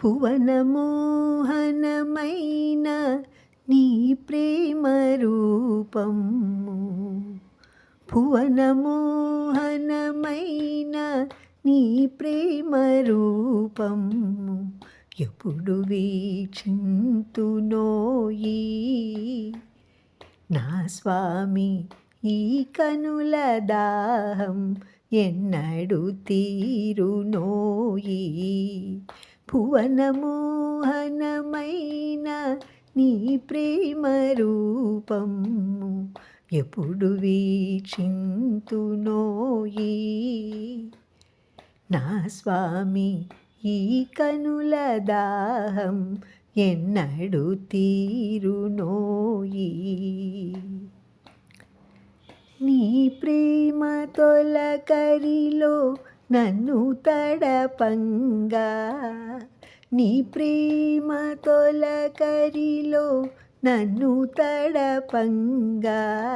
భువనమోహనమైన నీ ప్రేమ రూపము భువనమోహనమైన నీ ప్రేమ రూపము ఎప్పుడు వీక్షింతునోయి నా స్వామి ఈ కనుల దాహం ఎన్నడు తీరునోయి భువనమోహనమైన నీ ప్రేమ రూపము ఎప్పుడు వీక్షింతునోయి నా స్వామి ఈ కనుల దాహం ఎన్నడు తీరునోయి నీ ప్రేమ తొలకరిలో నన్ను తడపంగా. నీ ప్రేమ తొలకరిలో నన్ను తడపంగా.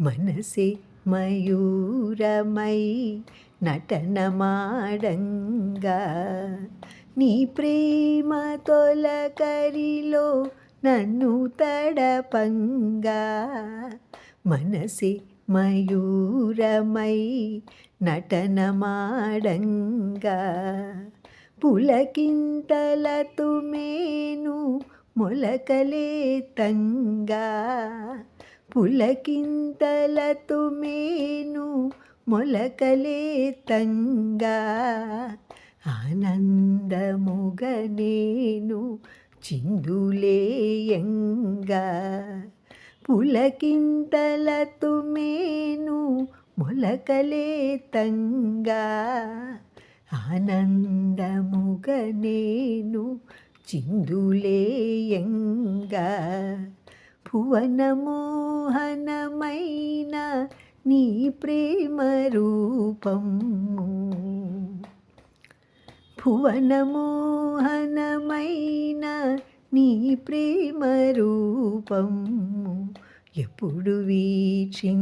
మనసే మయూరమై నటనమాడంగా. నీ ప్రేమ తొలకరిలో నన్ను తడపంగా. మనసే మయూరమై నటనమాడంగా. పులకింతల తుమేను మొలకలే తంగా. పులకింతల తుమేను మొలకలే తంగా. ఆనందముగ నేను చిందులేయంగా. పులకింతల తుమేను మొలకలే తంగా. ఆనందముగ నేను చిందులేయంగా భువనమోహనమైన నీ ప్రేమ రూపం భువనమోహనమైన నీ ప్రేమ రూపం ఎప్పుడు వీక్షింతునోయి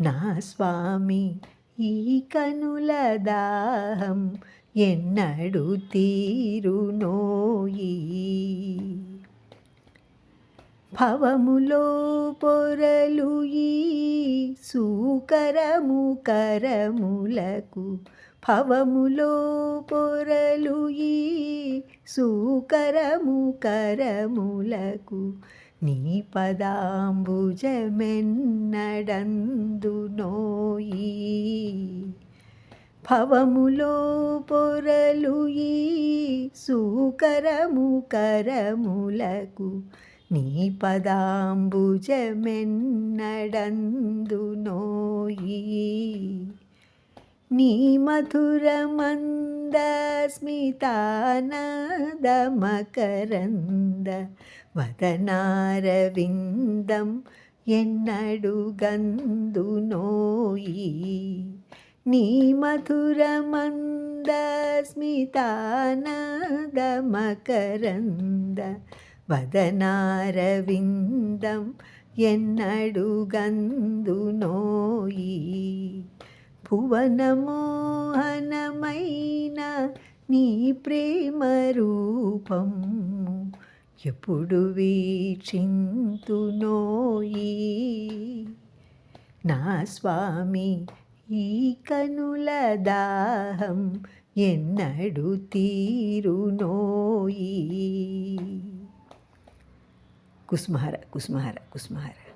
నా స్వామి ఈ కనుల దాహం ఎన్నడు తీరునోయి భవములో పొరలు ఈ సూకరము కరములకు. భవములో పొరలు ఈ సూకరము కరములకు. నీ పదాంబుజమెన్నడందు నోయి భవములో పొరలు ఈ సూకరము కరములకు. నీ పదాంబుజమెన్నడందునోయి నీ మధురమందస్మితానదమకరంద వదనారవిందం ఎన్నడు గందునోయి నీ మధురమందస్మితానదమకరంద వదనారవిందం ఎన్నడు గందునోయి భువనమోహనమైన నీ ప్రేమ రూపం ఎప్పుడు వీక్షింతు నోయి నా స్వామి ఈ కనుల దాహం ఎన్నడు తీరునోయి कुसुमहारा कुसुमहारा कुसुमहारा।